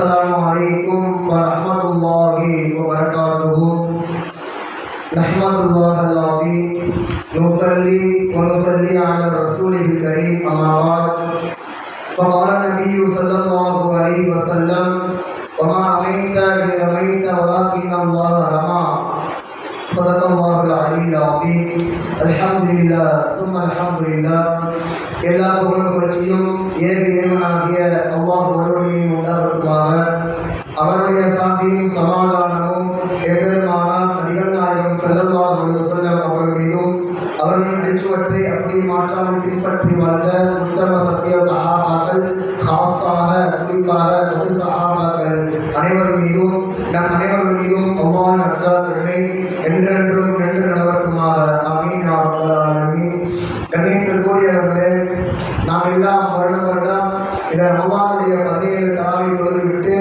السلام علیکم ورحمت اللہ وبرکاتہ رحمت اللہ العظیم نصلی ونصلی علی رسول کریم امامات فقال نبی صلی اللہ علیہ وسلم، وما عمیتا علیت برمیت ولكن اللہ رمى. صدق الله العلي العظيم الحمد لله ثم الحمد لله எல்லா புகழும் புரட்சியும் ஏக இறைவனாகிய அல்லாஹ் ஒருவனையும் உண்டாவதற்குமாக அவருடைய சாந்தியும் சமாதானமும் எம்பெருமானார் நபிகள் நாயகம் ஸல்லல்லாஹு அலைஹி வஸல்லம் அவர்கள் மீதும் அவர்களின் அடிச்சுவற்றை அப்படியே மாற்றாமல் பின்பற்றி வாழ்ந்த உத்தம சத்திய சகாபாக்கள் ஹாஸாக குறிப்பாக பொது சகாபாக்கள் அனைவர் மீதும் நம் அனைவர்கள் மீதும் அல்லாஹ் நற்றாத்திரனை என்றென்றும் நின்று நிலவட்டுமாக அமீன் யா ரப்பல் ஆலமீன். நாம் எல்லாம் வருடம் வருடம் இந்த ரமலானுடைய பதினேழு கலாவை பொழுது விட்டு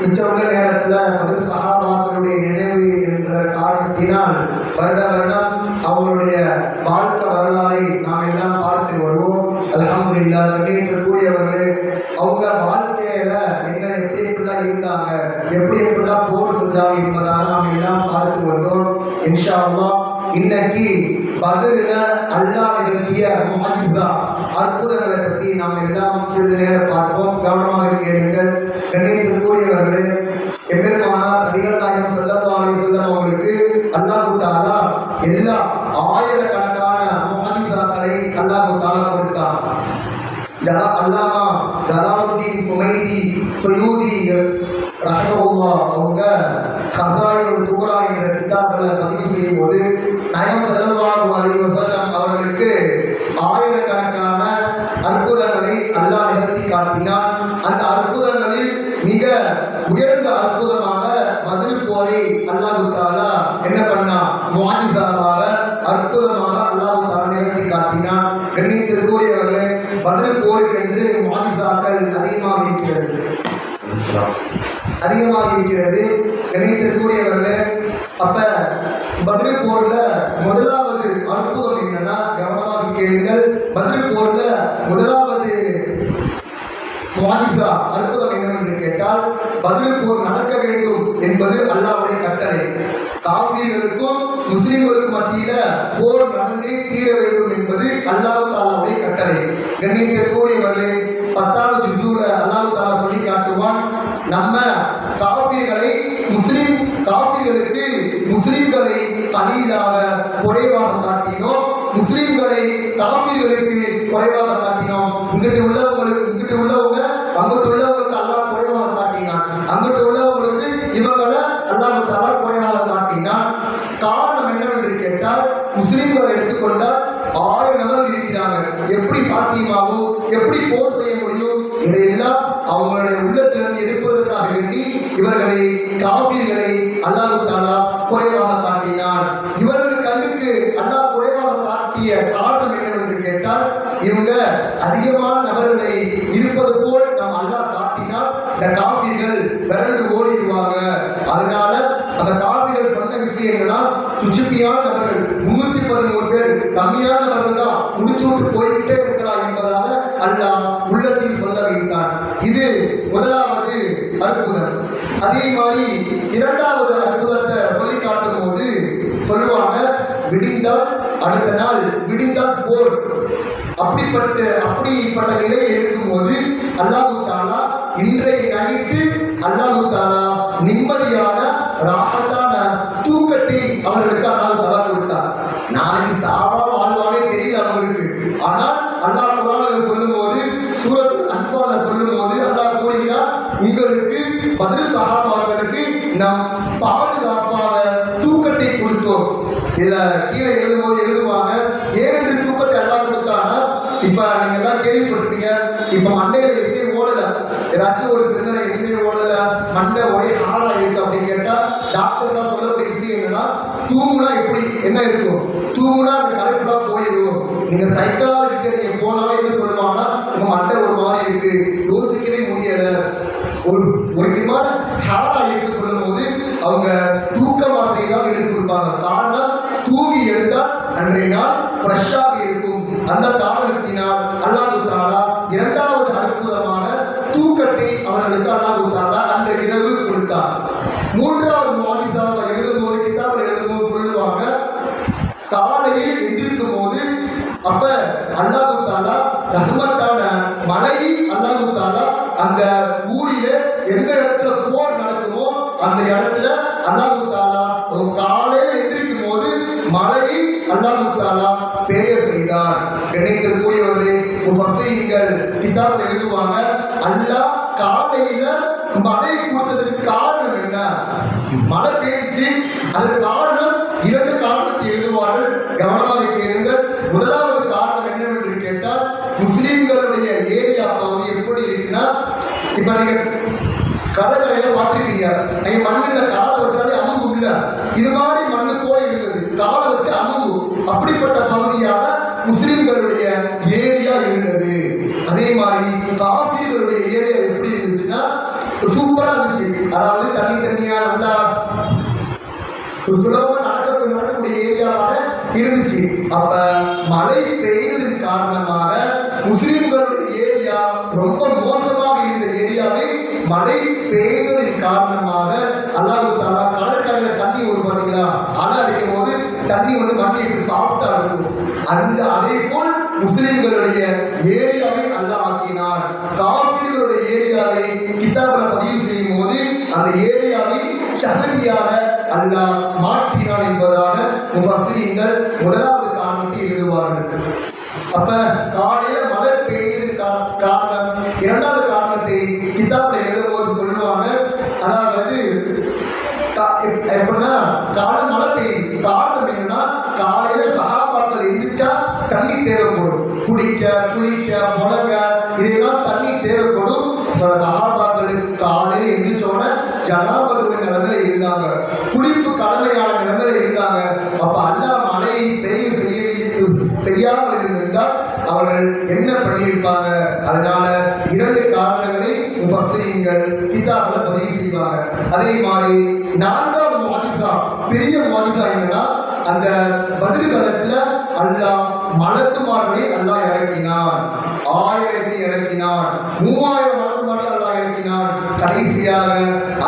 மிச்சமுள்ள நேரத்தில் மது சகாபாக்களுடைய நினைவு என்ற காரணத்தினால் வருட வருடம் அவங்களுடைய வாழ்க்கை வரலாறை நாம் எல்லாம் பார்த்து வருவோம். அல்ஹம்துலில்லாஹ். கண்ணியத்திற்குரியவர்களே அவங்க வாழ்க்கையில என்ன எப்படி எப்படிலாம் இருந்தாங்க எப்படி எப்படிலாம் போர் செஞ்சாங்க என்பதாக நாம் எல்லாம் பார்த்து வந்தோம் இன்ஷா அல்லா இன்னைக்கு பதில அல்லாஹ் நிகழ்த்திய மாஜிசா அற்புதங்களை பற்றி நாம் எல்லாம் சிறிது நேரம் பார்ப்போம். கவனமாக கேளுங்கள். கணேசக்கூடியவர்களே எம்பெருமானார் நபிகள் நாயகம் ஸல்லல்லாஹு அலைஹி வஸல்லம் அவங்களுக்கு அல்லாஹ் தஆலா எல்லா ஆயிரக்கணக்கான மாஜிசாக்களை அல்லாஹ் தஆலா கொடுத்தான். அல்லாமா ஜலாலுத்தீன் சுமைதி சுயூதி ரஹமஹுல்லா அவங்க கசாயுல் தூரா என்ற கிதாபில் பதிவு செய்யும் போது நயம் ஸல்லல்லாஹு அலைஹி வஸல்லம் அவர்களுக்கு ஆயிரக்கணக்கான அற்புதங்களை அல்லாஹ் நிகழ்த்தி காட்டினான் அந்த அற்புதங்களில் மிக உயர்ந்த அற்புதமாக பதில் போருக்கென்று முஆஜிசாக்கள் அதிகமாக இருக்கிறது. அதிகமாக இருக்கிறது. கணித்திற்குரியவர்களே அப்ப பதில் போர்ல முதலாவது அற்புதம் என்னன்னா கவனமாக கேளுங்கள். பதில் போர்ல முதலாவது முஆஜிசா அற்புதம் என்னவென்று கேட்டால் பதில் போர் நடக்க வேண்டும் என்பது அல்லாவுடைய கட்டளை. காவிரிகளுக்கும் முஸ்லிம்களுக்கும் மத்தியில போர் நடந்தே தீர வேண்டும் என்பது அல்லாஹு தாலாவுடைய கட்டளை. கண்ணியத்திற்குரியவர்களே பத்தாவது ஜுசூல அல்லாஹு தாலா சொல்லி காட்டுவான் நம்ம காவிரிகளை முஸ்லிம் காவிரிகளுக்கு முஸ்லிம்களை தனியாக குறைவாக காட்டினோம் முஸ்லிம்களை காவிரிகளுக்கு குறைவாக காட்டினோம். இங்கிட்டு உள்ளவங்களுக்கு இங்கிட்டு உள்ளவங்க அங்கிட்டு உள்ளவங்களுக்கு அல்லாஹ் குறைவாக காட்டினான். அங்கிட்டு உள்ளவங்களுக்கு இவங்களை அல்லாஹ் தாலா குறைவாக காட்டினான். காரணம் என்னவென்று கேட்டால் முஸ்லீம்களை எடுத்துக்கொண்டால் ஆயிரம் இருக்கிறாங்க. எப்படி சாத்தியமாகும்? எப்படி போர் செய்ய முடியும்? இதையெல்லாம் அவங்களுடைய உள்ளத்திலிருந்து எடுப்பதற்காக வேண்டி இவர்களை காசிர்களை அல்லாஹ் தாலா குறைவாக விஷயம் என்னன்னா சுச்சுப்பியான நபர்கள் முன்னூத்தி பதினோரு பேர் கம்மியான நபர்கள் தான் முடிச்சு விட்டு போய்கிட்டே இருக்கிறார் என்பதாக அல்லாஹ் உள்ளத்தில் சொல்ல வைத்தான். இது முதலாவது அற்புதம். அதே மாதிரி இரண்டாவது அற்புதத்தை சொல்லி காட்டும் போது சொல்லுவாங்க விடிந்தால் அடுத்த நாள் விடிந்தால் போர் அப்படிப்பட்ட அப்படிப்பட்ட நிலையை இருக்கும்போது அல்லாஹு தாலா இன்றைய நைட்டு அல்லாஹு தாலா நிம்மதியான ராகத்தான தூக்கத்தை அவர்களுக்கு அல்லாஹ் தாலா கொடுத்தார் நாளைக்கு சாவா வாழ்வானே தெரியல அவங்களுக்கு. ஆனால் அல்லாஹ் குரான் சொல்லும் போது சூரத் அன்பால சொல்லும்போது அல்லாஹ் கூறுகிறார் உங்களுக்கு பதில் சகாபாக்களுக்கு நாம் பாதுகாப்பாக தூக்கத்தை கொடுத்தோம். இதுல கீழே எழுதும்போது எழுதுவாங்க ஏன் என்று தூக்கத்தை எல்லாம் கொடுத்தாங்கன்னா இப்ப நீங்க எல்லாம் கேள்விப்பட்டிருப்பீங்க. இப்ப மண்டையில எதுவுமே ஏதாச்சும் ஒரு சிந்தனை எதுவுமே ஓடல மண்டை ஒரே ஆளா இருக்கு அப்படின்னு கேட்டா டாக்டர்லாம் சொல்லக்கூடிய விஷயம் என்னன்னா தூங்குனா எப்படி? என்ன இருக்கும்? தூங்குனா அந்த கலைப்புலாம் போயிடும் நீங்க சைக்காலஜிக்கு நீங்க போனாலும் என்ன சொல்லுவாங்கன்னா உங்க மண்டை ஒரு மாதிரி இருக்கு. யோசிக்கவே முடியல. ஒரு ஒரு விதமான ஹாலா இருக்கு சொல்லும் போது அவங்க தூக்க வார்த்தை தான் எழுதி கொடுப்பாங்க. காரணம் தூங்கி எழுந்தால் அன்றைய நாள் ஃப்ரெஷ்ஷாக தூக்கட்டி அவர்களுக்கு அனாதுத்தாரா அந்த இரவு கொடுத்தார். மூன்றாவது மாடிசா அவர் எழுதும் போது கிட்டாவில் எழுதும் போது சொல்லுவாங்க காலையில் எந்திருக்கும் போது அப்ப அல்லாதுத்தாலா ரஹ்மத்தான மலை அல்லாதுத்தாலா அந்த ஊரிலே எந்த இடத்துல போர் நடக்குமோ அந்த இடத்துல அல்லாதுத்தாலா ஒரு காலையில் எந்திரிக்கும் போது மலை அல்லாதுத்தாலா பெயர் செய்தார். நினைத்திருக்கூடியவர்களே முஃபசீன்கள் கிதாபில் எழுதுவாங்க அல்லாஹ் காலையில மழை கொடுத்ததுக்கு காரணம் என்ன? மழை பெய்ஞ்சி அதற்கு காரணம் இரண்டு காரணத்தை எழுதுவார்கள். கவனமாக கேளுங்கள். முதலாவது காரணம் என்னவென்று கேட்டால் முஸ்லீம்களுடைய ஏரியா பகுதி எப்படி இருக்குன்னா இப்ப நீங்க கடற்கரையில பார்த்துருக்கீங்க நீங்க மண்ணில் காலை வச்சாலே அமுகு இல்ல இது மாதிரி மண்ணு போல இருக்குது. காலை வச்சு அமுகு. அப்படிப்பட்ட பகுதியாக அதே மாதிரி காஃபிகளுடைய ஏரியா எப்படி இருந்துச்சுன்னா சூப்பரா இருந்துச்சு. அதாவது தண்ணி தண்ணியா நல்லா ஒரு சுலபமா நடக்கக்கூடிய ஏரியாவாக இருந்துச்சு. அப்ப மழை பெய்ததன் காரணமாக முஸ்லிம்களுடைய ஏரியா ரொம்ப மோசமாக இருந்த ஏரியாவை மழை பெய்ததன் காரணமாக அல்லாஹ் தாலா கடற்கரையில தண்ணி வரும் பாத்தீங்களா அலை அடிக்கும் போது தண்ணி வந்து மண்ணை சாஃப்டா இருக்கும். அந்த அதே போல் முஸ்லிம்களுடைய ஏரியாவை அல்லாஹ் ஆக்கினார் காஃபிர்களுடைய ஏரியாவை கிதாபில் பதிவு செய்யும் போது அந்த ஏரியாவை சகதியாக அல்லாஹ் மாற்றினார் என்பதாக முஃபஸ்ஸீன்கள் முதலாவது காரணத்தை எழுதுவார்கள். அப்ப காலையில மழை பெய்தது கா- காரணம் இரண்டாவது காரணத்தை கிதாபில் எழுதும்போது சொல்லுவாங்க. அதாவது எப்படின்னா காலம் மழை பெய்யுது. காரணம் என்னன்னா காலையில சகாபாக்கள் எந்திரிச்சா தண்ணி தேவை குடிக்க குளிக்க முழங்க இதெல்லாம் தண்ணி தேவைப்படும். சில சகாபாக்களுக்கு காலையில் எந்திரிச்ச உடனே ஜனாபதுவின் நிலைமையில இருந்தாங்க. குளிப்பு கடலையான நிலைமையில இருந்தாங்க. அப்ப அல்லாஹ் மழையை பெரிய செய்ய செய்யாமல் இருந்திருந்தால் அவர்கள் என்ன பண்ணியிருப்பாங்க? அதனால இரண்டு காரணங்களை உபசரியுங்கள் கிதாபில் பதிவு செய்வாங்க. அதே மாதிரி நான்காவது மாஜிசா பெரிய மாஜிசா என்னன்னா அந்த பதில் காலத்துல அல்லாஹ் மலக்குமார்களை அல்லா இறக்கினான். ஆயிரத்தி இறக்கினான். மூவாயிரம் மலக்குமார்களை அல்லா இறக்கினான். கடைசியாக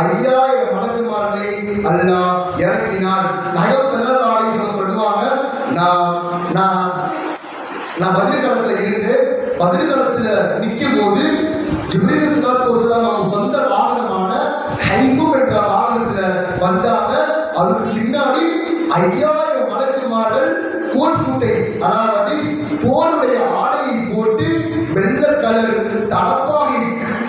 ஐயாயிரம் மலக்குமார்களை அல்லா இறக்கினான். நகர் செல்லதாலேஸ்வரம் சொல்லுவாங்க நான் நான் நான் பதில்களத்துல இருந்து பதில்களத்துல நிற்கும் போது ஜிப்ரீல் ஸல்லல்லாஹு அவங்க சொந்த வாகனமான ஹைசூம் என்ற வாகனத்துல வந்தாங்க. அதுக்கு பின்னாடி ஐயாயிரம் மலக்குமார்கள் கோட் சூட்டை அதாவது போருடைய ஆடையை போட்டு வெள்ளை கலர் தலப்பாகை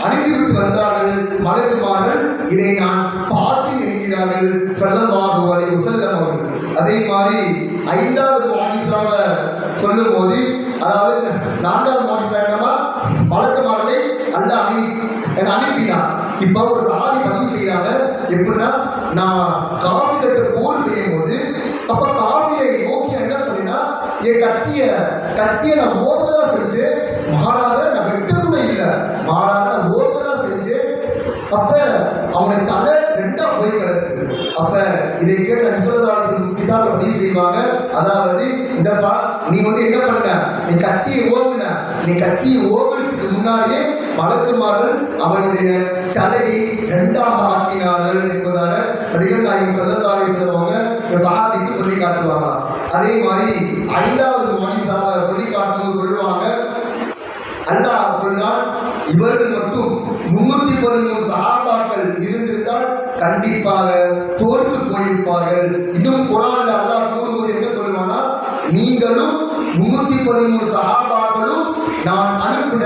அணிந்துவிட்டு வந்தார்கள். மலக்குமார்கள் இதை நான் பார்த்து இருக்கிறார்கள் செல்லமாக வரை வஸல்லம் அவர்கள். அதே மாதிரி ஐந்தாவது மாஜிசாவை சொல்லும் போது அதாவது நான்காவது மாஜிசா என்னமா அல்ல அணி என அனுப்பினான் இப்போ ஒரு சாதி பதிவு செய்யறாங்க எப்படின்னா நான் காஃபி கட்ட போர் செய்யும் போது அப்ப காஃபியை என் கத்திய கத்திய நான் ஓப்பதா செஞ்சு மாறாத நான் வெட்ட கூட இல்லை. மாறாத நான் செஞ்சு அப்ப அவனுடைய தலை ரெண்டா போய் கிடக்கு. அப்ப இதை கேட்ட நிசோதாரத்தில் கிதாப பதிவு செய்வாங்க. அதாவது இந்த பா நீ வந்து என்ன பண்ண? நீ கத்தியை ஓதுன நீ கத்தியை ஓங்குறதுக்கு முன்னாடியே வழக்குமார்கள் அவனுடைய தலையை ரெண்டாக ஆக்கினார்கள் என்பதாக நபிகள் நாயகம் சல்லல்லாஹு சொல்லுவாங்க இந்த சகாதிக்கு சொல்லி காட்டுவாங்க அதே மாதிரி ஐந்தாவது மனிதாவை சொல்லி காட்டும்போது சொல்லுவாங்க. அல்லாஹ் சொன்னால் இவர்கள் மட்டும் முன்னூத்தி பதிமூணு சகாபாக்கள் இருந்திருந்தால் கண்டிப்பாக தோற்று போயிருப்பார்கள். இன்னும் குரான் அல்லாஹ் கூறும்போது என்ன சொல்லுவானா நீங்களும் முன்னூத்தி பதிமூணு சகாபாக்களும் நான் அனுப்பின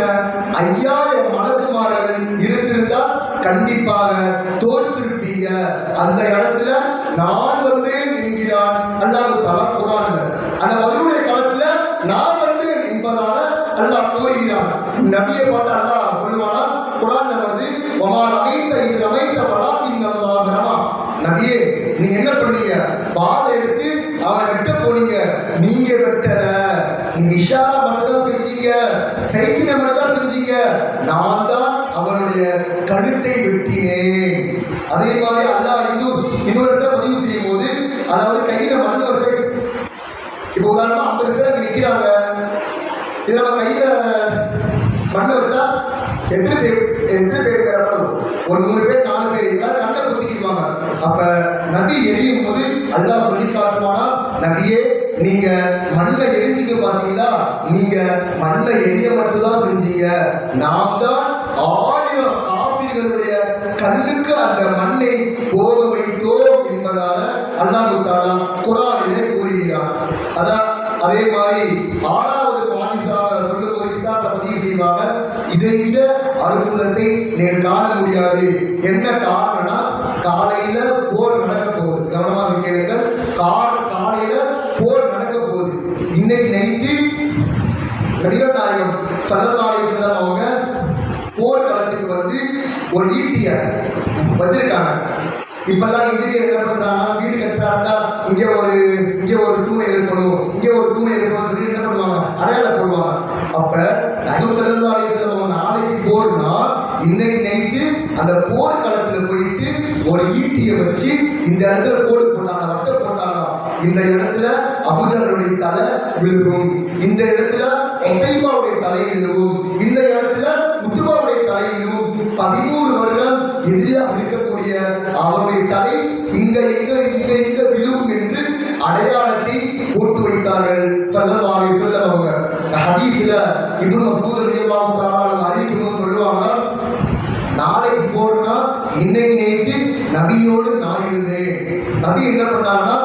ஐயாயிரம் மலக்குமார்கள் இருந்திருந்தால் கண்டிப்பாக தோற்றிருப்பீங்க. அந்த இடத்துல நான் வந்தேன் என்கிறான் அல்லாஹ் தலா குரான்கள் அந்த மதுருடைய காலத்துல நான் வந்து என்பதாக அல்லாஹ் கூறுகிறான் நபியை பார்த்து அல்லாஹ் சொல்லுவானா? குரான்ல வருது ஒமா ரமைத்த இது ரமைத்த பலாத்தின் அல்லாஹ் நபியே நீ என்ன சொன்னீங்க பால் எடுத்து அவனை வெட்ட போனீங்க நீங்க வெட்டல. நீங்க இஷாரா மட்டும் தான் செஞ்சீங்க. சைக்கிளை மட்டும் தான் செஞ்சீங்க. நான் தான் அவனுடைய கழுத்தை வெட்டினேன். அதே மாதிரி அல்லாஹ் இன்னும் இன்னொரு இடத்துல பதிவு செய்யும் போது அதாவது கையில மண்ணு வச்சு இப்போ உதாரணமா ஐம்பது பேர் அங்க நிக்கிறாங்க. இது நம்ம கையில மண்ணு வச்சா எத்தனை பேர் எத்தனை பேர் பெறப்படும் ஒரு மூணு பேர் நாலு பேர் இருந்தால் கண்ணை குத்திக்கிடுவாங்க அப்ப நபி எரியும் போது அல்லாஹ் சொல்லி காட்டுவானா நபியே நீங்க மண்ணை எரிஞ்சிக்க பாத்தீங்களா நீங்க மண்ணை எரிய மட்டும்தான் செஞ்சீங்க. நாம் தான் ஆயிரம் காபிர்களுடைய கண்ணுக்கு அந்த மண்ணை போக வைத்தோம் என்பதாக அல்லாஹு தாலா குரானிலே கூறுகிறான். அதான் அதே மாதிரி ஆறாவது பாணிசா சொல்லும் போது கிதாப பதிவு செய்வாங்க இதை விட அற்புதத்தை நீர் காண முடியாது. என்ன காரணம்னா காலையில போர் நடக்க போகுது. கவனமாக கேளுங்கள். கா- காலையில போர் நடக்க போகுது. இன்னைக்கு நைட்டு நடிகர் நாயகம் அவங்க போர் வந்து ஒரு ஈட்டிய வச்சிருக்காங்க. இப்பெல்லாம் இன்ஜினியர் என்ன பண்றாங்கன்னா வீடு கட்டுறாங்கன்னா இங்க ஒரு இங்க ஒரு தூணை எழுப்பணும் இங்க ஒரு தூணை எழுப்பணும் சொல்லி என்ன பண்ணுவாங்க? அடையாளம் போடுவாங்க. அப்ப நகம் சல்லா அலிஸ்லாம் நாளைக்கு போர்னா இன்னைக்கு நைட்டு அந்த போர் களத்துல போயிட்டு ஒரு ஈட்டியை வச்சு இந்த இடத்துல கோடு போட்டாங்க வட்ட போட்டாங்க. இந்த இடத்துல அபுஜருடைய தலை விழுகும். இந்த இடத்துல ஒத்தைபாவுடைய தலை விழுகும். இந்த இடத்துல முத்துபாவுடைய தலை விழுகும். பதிமூணு வருடம் எதிராக இருக்கக்கூடிய அவருடைய தலை இங்க எங்க இங்க எங்க விழுவும் என்று அடையாளத்தை போட்டு வைத்தார்கள். சல்லல்லாஹு சொல்ல அவங்க. ஹதீஸ்ல இப்னு மசூத் ரலியல்லாஹு தஆலா அறிவிக்கும் சொல்லுவாங்க நாளைக்கு போறோம்னா இன்னைக்கு நேற்று நபியோடு நான் இருந்தேன். நபி என்ன பண்ணாங்கன்னா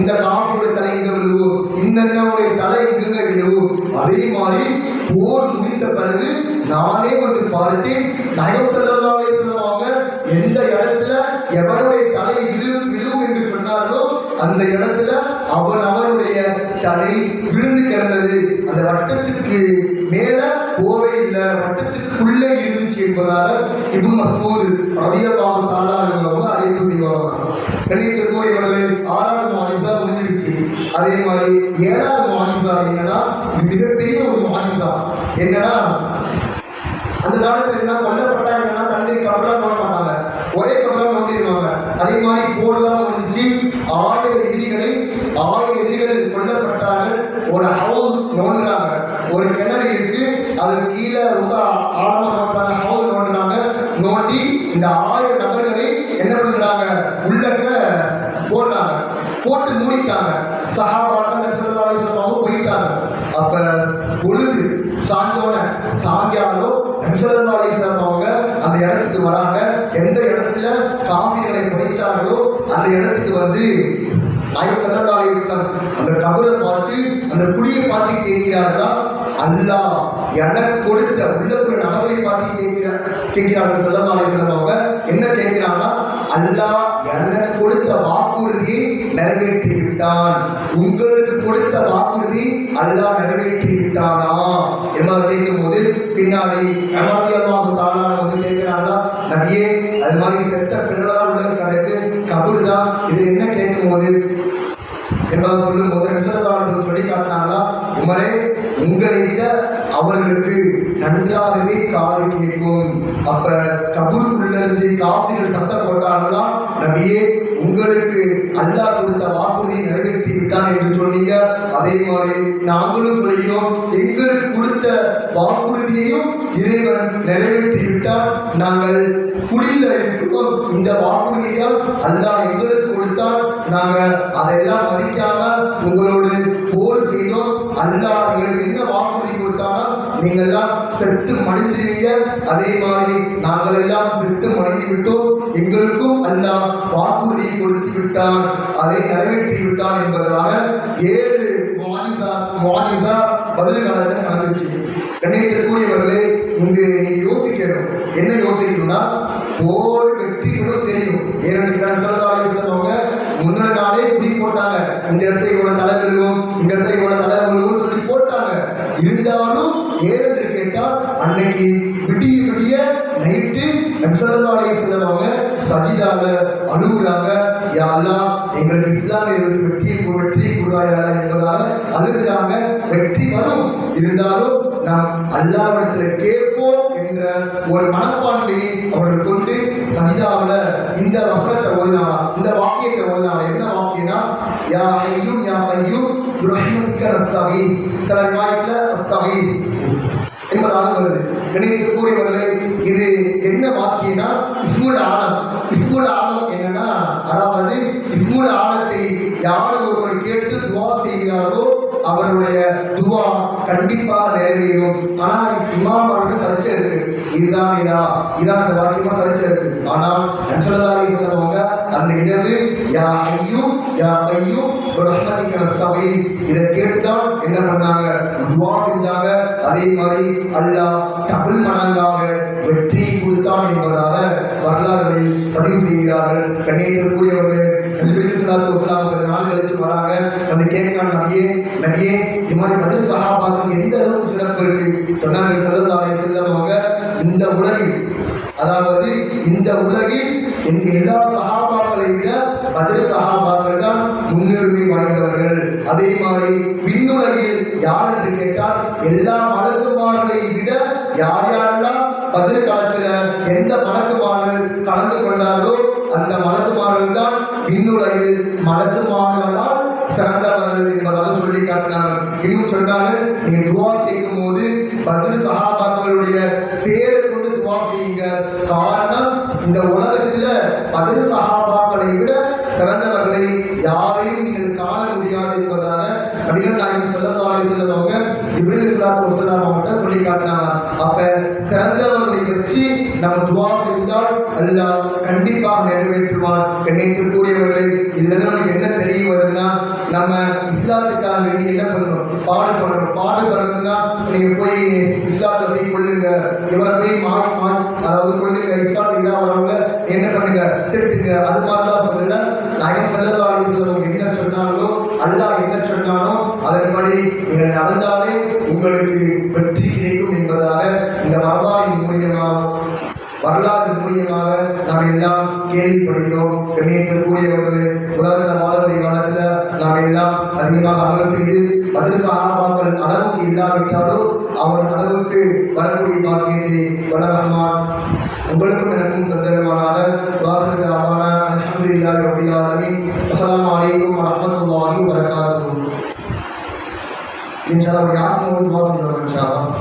இந்த காஃபியோட தலை இங்க விழுவும் இன்னுடைய தலை இங்க விழுவும் அதே மாதிரி போர் முடிந்த பிறகு நானே வந்து பார்த்தேன் நயம் செல்லல்லாவே சொல்லுவாங்க எந்த இடத்துல எவருடைய தலை இழு விழுவும் என்று சொன்னார்களோ அந்த இடத்துல அவன் அவருடைய தலை விழுந்து கிடந்தது. அந்த வட்டத்துக்கு மேல போவே இல்லை. வட்டத்துக்குள்ளே இருந்துச்சு என்பதாக இப்னு மசூத் ரலியல்லாஹு தஆலா அவங்க அறிவிப்பு செய்வாங்க. கணிதத்திற்கும் இவர்கள் ஆறாவது மானிசா முடிஞ்சிருச்சு. அதே மாதிரி ஏழாவது மானிசா என்னன்னா மிகப்பெரிய ஒரு மானிசா என்னன்னா அந்த காலத்துல என்ன கொல்லப்பட்டாங்கன்னா தண்ணி கபலா நோட மாட்டாங்க. ஒரே கபலா நோக்கிடுவாங்க அதே மாதிரி போர்லாம் வந்துச்சு. ஆயிரம் எதிரிகளை ஆயிரம் எதிரிகள் கொல்லப்பட்டார்கள். ஒரு ஹவுஸ் நோண்டுறாங்க. ஒரு கிணறு இருக்கு. அதுக்கு கீழே ரொம்ப ஆழமா நோட்டாங்க ஹவுஸ் நோண்டுறாங்க. நோண்டி இந்த ஆயிரம் நபர்களை என்ன பண்றாங்க? உள்ளக்க போடுறாங்க. போட்டு மூடிட்டாங்க. சகாபாட்டம் நபிசல்லாஹு போயிட்டாங்க. அப்ப பொழுது சாஞ்சோன சாயங்காலம் நபிசல்லா அலிஸ்லாம் அவங்க அந்த இடத்துக்கு வராங்க. எந்த இடத்துல காஃபிகளை புதைச்சார்களோ அந்த இடத்துக்கு வந்து நாயக் சல்லா அலிஸ்லாம் அந்த கபரை பார்த்து அந்த குடியை பார்த்து கேட்கிறார்களா? அல்லாஹ் எனக்கு கொடுத்த உள்ளப்புற நலவை பார்த்து கேட்கிறார். கேட்கிறார்கள் சல்லா அலிஸ்லாம் என்ன கேட்கிறாங்கன்னா அல்லாஹ் எனக்கு கொடுத்த வாக்குறுதியை நிறைவேற்றி விட்டான் உங்களுக்கு கொடுத்த வாக்குறுதி அல்லாஹ் நிறைவேற்றி விட்டானா என்பதை கேட்கும் போது பின்னாடி அமர்த்தி அல்லாஹ் அவர்களுக்கு நன்றாகவே காது கேட்கும். அப்ப கபூருக்குள்ள இருந்து காஃபிகள் சத்தம் போட்டாங்களா நபியே உங்களுக்கு அல்லாஹ் கொடுத்த வாக்குறுதியை நிறைவேற்றி விட்டான் என்று சொன்னீங்க. அதே மாதிரி நாங்களும் சொல்லியும் எங்களுக்கு கொடுத்த வாக்குறுதியையும் இறைவன் நிறைவேற்றி விட்டால் நாங்கள் குடியில இருக்கிறோம் இந்த வாக்குறுதியால் அல்லாஹ் எங்களுக்கு கொடுத்தால் நாங்கள் அதையெல்லாம் மதிக்காம உங்களோடு போர் செய்தோம். அல்லாஹ் எங்களுக்கு நீங்கள் எல்லாம் செத்து மடிஞ்சிருவீங்க. அதே மாதிரி நாங்கள் எல்லாம் செத்து மடிந்து விட்டோம் எங்களுக்கும் அல்லாஹ் வாக்குறுதியை கொடுத்து விட்டான் அதை நிறைவேற்றி விட்டான் என்பதாக ஏழு மாஜிசா மாஜிசா பதில் காலத்தில் நடந்துச்சு. கண்ணியத்திற்குரியவர்களே இங்கு நீ யோசிக்கணும். என்ன யோசிக்கணும்னா போர் வெற்றி கூட தெரியும். ஏனென்றால் சொல்லுவாங்க முன்னாடி நாளே குறி போட்டாங்க. இந்த இடத்துல இவ்வளவு தலை விழுகும் இந்த இடத்துல இவ்வளவு தலை விழுகும் சொல்லி இருந்தாலும் ஏறது கேட்டால் அன்னைக்கு விடிய விடிய நைட்டு நக்சலாலே சொல்லுவாங்க சஜிதால அழுகுறாங்க யாரெல்லாம் எங்களுக்கு இஸ்லாமிய வெற்றி வெற்றி குருவாயாரா என்பதாக அழுகுறாங்க வெற்றி வரும். இருந்தாலும் நாம் அல்லாவிடத்துல கேட்போம் என்ற ஒரு மனப்பான்மையை அவர்கள் கொண்டு சஜிதாவில் இந்த வசனத்தை ஓதினாரா இந்த வாக்கியத்தை ஓதினாரா என்ன வாக்கியம்னா யா ஐயும் யா ஐயும் ரஹ்மதிக்க அஸ்தகி சில ரிவாயத்துல அஸ்தகி என்பதாக வருது கணிதத்திற்குரியவர்களே இது என்ன வாக்கியம்னா இஸ்முல் ஆழம் இஸ்முல் ஆழம் என்னன்னா அதாவது இஸ்முல் ஆழத்தை யார் ஒருவர் கேட்டு துவா செய்கிறாரோ அவருடைய துவா கண்டிப்பாக நிறைவேறும். ஆனால் இமாம் அவருக்கு சர்ச்சை இருக்கு. இதுதான் இதா இதான் அந்த வாக்கியமா சர்ச்சை இருக்கு. ஆனால் நன்சலாரி சொன்னவங்க அந்த இரவு யா ஐயோ யா ஐயோ ஒரு ரஹ்மத்திக்கு நஸ்தவை இதை கேட்டுதான் என்ன பண்ணாங்க? துவா செஞ்சாங்க. அதே மாதிரி அல்லாஹ் டபுள் மடங்காக வெற்றி கொடுத்தான் என்பதாக வரலாறுகளை பதிவு செய்கிறார்கள். கண்ணியத்திற்குரியவர்கள் நபிகள் ஸல்லல்லாஹு அலைஹி ஒரு நாள் கழிச்சு வராங்க. வந்து கேட்கிறாங்க நபியே நபியே இது மாதிரி பதில் சஹாபாக்கள் எந்த அளவுக்கு சிறப்பு இருக்கு? சொன்னாங்க ஸல்லல்லாஹு அலைஹி இந்த உலகில் அதாவது இந்த உலகில் இந்த எல்லா சகாபாக்களை விட பதில் சகாபாக்கள் தான் முன்னுரிமை வாய்ந்தவர்கள். அதே மாதிரி விண்ணுலகில் யார் என்று கேட்டால் எல்லா மலக்குமார்களை விட யார் யாரெல்லாம் பதில் காலத்துல எந்த மலக்குமார்கள் கலந்து கொண்டார்களோ அந்த மலக்குமார்கள் தான் விண்ணுலகில் மலக்குமார்களால் சிறந்தவர்கள் என்பதாக சொல்லி காட்டினாங்க. இன்னும் சொன்னாங்க நீங்க துவா கேட்கும் போது பதில் சகாபாக்களுடைய பேர் செய்யுங்க காரணம் இந்த உலகத்துல பதில் சகாபாக்களை விட சிறந்தவர்களை யாரையும் நீங்கள் காண முடியாது என்பதாக அப்படின்னு நாயகம் சொல்லத்தாலே சொல்லவங்க இப்ரில் இஸ்லாத்து வசலாம் அவங்கள்ட்ட சொல்லி காட்டினாங்க அப்ப சிறந்தவர்களை வச்சு நம்ம துவா செய்தால் அல்லாஹ் கண்டிப்பாக நிறைவேற்றுவான். கண்ணியத்திற்குரியவர்களை இதுல நமக்கு என்ன தெரிய வருதுன்னா நம்ம இஸ்லாத்துக்காக வேண்டி என்ன பண்ணணும்? பாடுபடுறோம் பாடுபடுறதுன்னா நீங்க போய் இஸ்லாத்தை போய் கொள்ளுங்க. இவரை போய் மா அதாவது கொள்ளுங்க. இஸ்லாத்து இல்லாம வரவங்க என்ன பண்ணுங்க? திட்டுங்க. அது மாதிரிலாம் சொல்லல. நாயகம் செல்லல்லா அலிஸ்வரம் என்ன சொன்னாலும் அல்லாஹ் என்ன சொன்னாலும் அதன்படி நீங்கள் நடந்தாலே உங்களுக்கு வெற்றி கிடைக்கும் என்பதாக இந்த வரலாறின் மூலியமாக வரலாறு மூலியமாக நாம் எல்லாம் கேள்விப்படுகிறோம். கண்ணியத்திற்குரியவர்களே உலகத்தில் வாழக்கூடிய காலத்துல நாம் எல்லாம் அதிகமாக அமல் செய்து பதில் சகாபாக்கள் அளவுக்கு இல்லாவிட்டாலோ அவன் அளவுக்கு வரக்கூடிய பாக்கியத்தை வளரமான் உங்களுக்கும் எனக்கும் தந்தரமானாக வாசலுக்கு ஆவான அல்ஹம்துலில்லாஹி ரப்பில் ஆலமீன். அஸ்ஸலாமு அலைக்கும் வரஹ்மத்துல்லாஹி வபரகாத்துஹு. إن شاء الله يعصم ويتواصل إن شاء الله.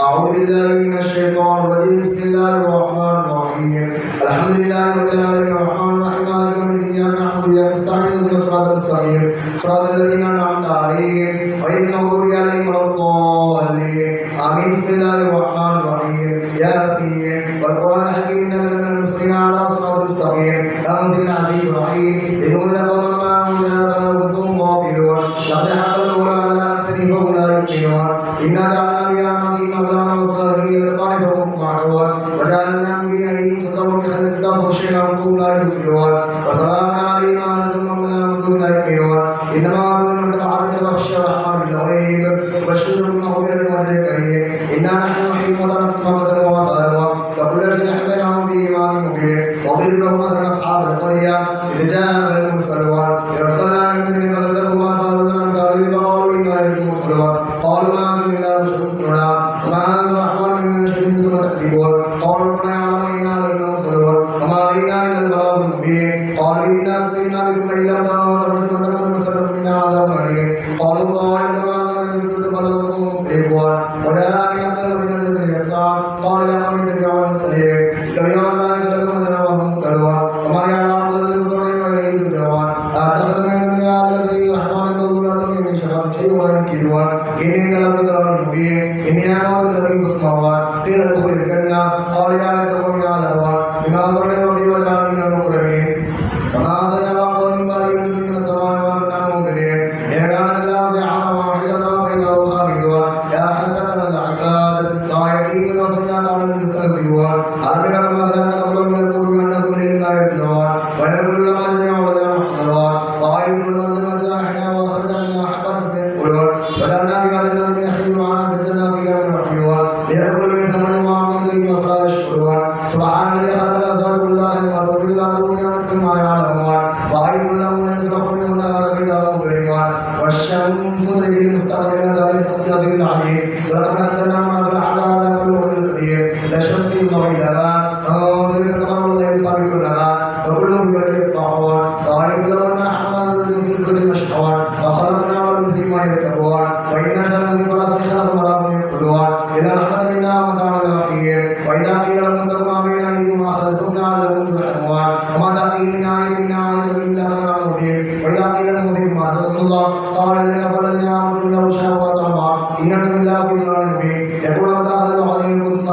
أعوذ بالله من الشيطان الرجيم. بسم الله الرحمن الرحيم. الحمد لله رب العالمين. الرحمن الرحيم. مالك يوم الدين. إياك نعبد وإياك نستعين. اهدنا الصراط المستقيم. صراط الذين أنعمت عليهم. غير المغضوب عليهم ولا الضالين. آمين. بسم الله الرحمن الرحيم. ياسين. والقرآن الحكيم. إنك من المسلمين على صراط المستقيم. تنزيل العزيز الرحيم. ليقول قوما إنا جعلنا من بينهم سطر بخير الدم وشينا وقوم لا يبصرون إنا نحن نحيي ولا نتمرد ووطأنا فكل الذين احتجهم بإيمان مبين وضرب لهم مثلا أصحاب القرية إذ جاء المرسلون رمضان قيل ادخل الجنة. قال يا غشا من فضله مفتقرين ذلك تقي عظيم عليه ولقد ما مع العذاب والعلو القدير. لا شك في